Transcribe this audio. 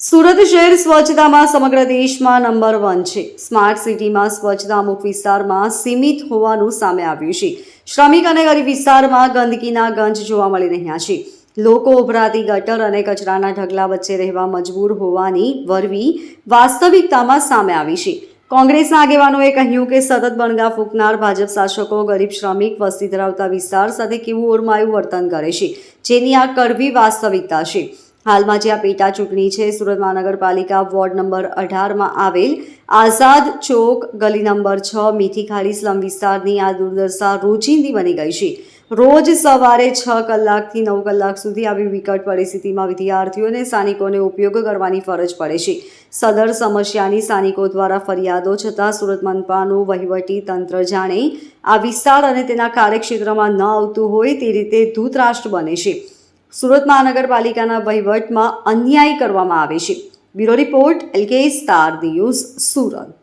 સુરત શહેર સ્વચ્છતામાં સમગ્ર દેશમાં નંબર વન છે. સ્માર્ટ સિટીમાં સ્વચ્છતા અમુક વિસ્તારમાં સીમિત હોવાનું સામે આવ્યું છે. શ્રમિક અને ગરીબ વિસ્તારમાં ગંદકીના ગંજ જોવા મળી રહ્યા છે. લોકો ઉભરાતી ગટર અને કચરાના ઢગલા વચ્ચે રહેવા મજબૂર હોવાની વરવી વાસ્તવિકતામાં સામે આવી છે. કોંગ્રેસના આગેવાનોએ કહ્યું કે સતત બણગા ફૂંકનાર ભાજપ શાસકો ગરીબ શ્રમિક વસ્તી ધરાવતા વિસ્તાર સાથે કેવું ઓરમાયું વર્તન કરે છે? જેની આ કડવી વાસ્તવિકતા છે. હાલમાં જે આ પેટા ચૂંટણી છે, સુરત મહાનગરપાલિકા વોર્ડ નંબર અઢારમાં આવેલ આઝાદ ચોક ગલી નંબર છ મીઠી ખાડી સ્લમ વિસ્તારની આ દુર્દશા રોજિંદી બની ગઈ છે. રોજ સવારે છ કલાકથી નવ કલાક સુધી આવી વિકટ પરિસ્થિતિમાં વિદ્યાર્થીઓને સ્થાનિકોને ઉપયોગ કરવાની ફરજ પડે છે. સદર સમસ્યાની સ્થાનિકો દ્વારા ફરિયાદો છતાં સુરત મનપાનું વહીવટી તંત્ર જાણે આ વિસ્તાર અને તેના કાર્યક્ષેત્રમાં ન આવતું હોય તે રીતે ધૂતરાષ્ટ્ર બને છે. સુરત મહાનગરપાલિકાના વહીવટમાં અન્યાય કરવામાં આવે છે. Bureau report L K star news Surat.